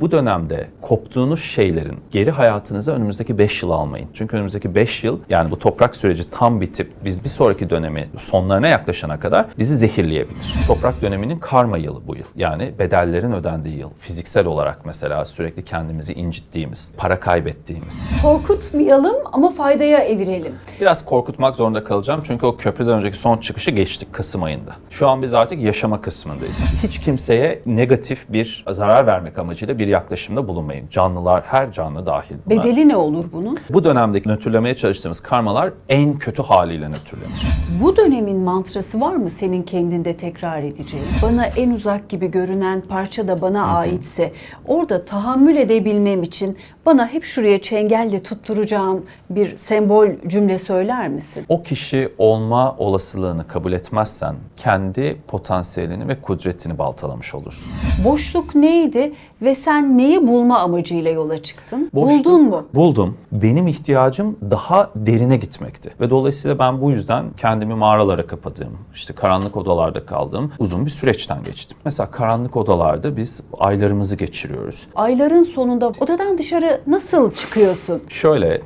Bu dönemde koptuğunuz şeylerin geri hayatınıza önümüzdeki 5 yıl almayın. Çünkü önümüzdeki 5 yıl yani bu toprak süreci tam bitip biz bir sonraki dönemi sonlarına yaklaşana kadar bizi zehirleyebilir. Toprak döneminin karma yılı bu yıl. Yani bedellerin ödendiği yıl. Fiziksel olarak mesela sürekli kendimizi incittiğimiz, para kaybettiğimiz. Korkutmayalım ama faydaya evirelim. Biraz korkutmak zorunda kalacağım çünkü o köprüden önceki son çıkışı geçtik Kasım ayında. Şu an biz artık yaşama kısmındayız. Hiç kimseye negatif bir zarar vermek amacıyla bir yaklaşımda bulunmayın. Canlılar, her canlı dahil. buna. Bedeli ne olur bunun? Bu dönemdeki nötrlemeye çalıştığımız karmalar en kötü haliyle nötrlenir. Bu dönemin mantrası var mı senin kendinde tekrar edeceğin? Bana en uzak gibi görünen parça da bana aitse orada tahammül edebilmem için bana hep şuraya çengelle tutturacağım bir sembol cümle söyler misin? O kişi olma olasılığını kabul etmezsen kendi potansiyelini ve kudretini baltalamış olursun. Boşluk neydi ve sen neyi bulma amacıyla yola çıktın? Boşluk- Buldun mu? Buldum. Benim ihtiyacım daha derine gitmekti. Ve dolayısıyla ben bu yüzden kendimi mağaralara kapadığım, işte karanlık odalarda kaldığım uzun bir süreçten geçtim. Mesela karanlık odalarda biz aylarımızı geçiriyoruz. Ayların sonunda odadan dışarı nasıl çıkıyorsun? Şöyle